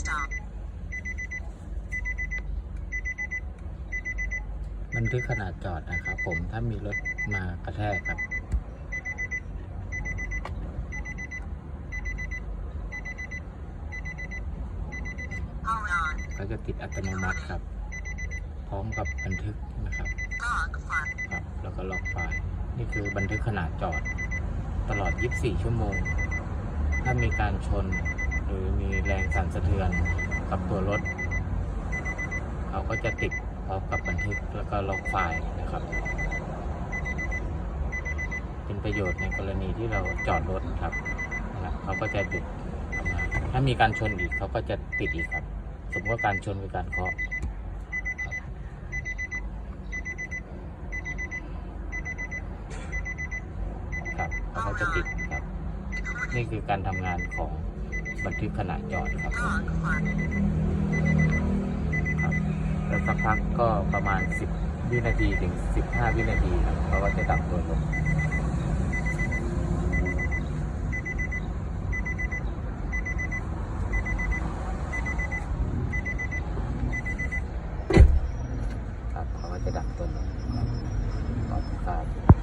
stop. บันทึกขณะจอดนะครับผมถ้ามีรถมากระแทกครับก็จะติดอัตโนมัติครับ พร้อมกับบันทึกนะครับครับ แล้วก็ล็อกไฟล์นี่คือบันทึกขณะจอด ตลอด 24 ชั่วโมง ถ้ามีการชน หรือมีแรงสั่นสะเทือนกับตัวรถเขาก็จะติดพร้อมกับบันทึกแล้วก็ล็อกไฟล์นะครับ เป็นประโยชน์ในกรณีที่เราจอดรถครับนะเขาก็จะหยุดทำงานถ้ามีการชนอีกเขาก็จะติดอีกครับ สมมติว่าการชนคือการเคาะครับเขาก็จะติดครับ นี่คือการทำงานของ บันทึกขณะจอดครับครับ แล้วสักพักก็ประมาณ 10 วินาทีถึง 15 วินาทีครับเขาก็จะดับตัวลงครับเขาก็จะดับตัวลงครับขอบคุณครับ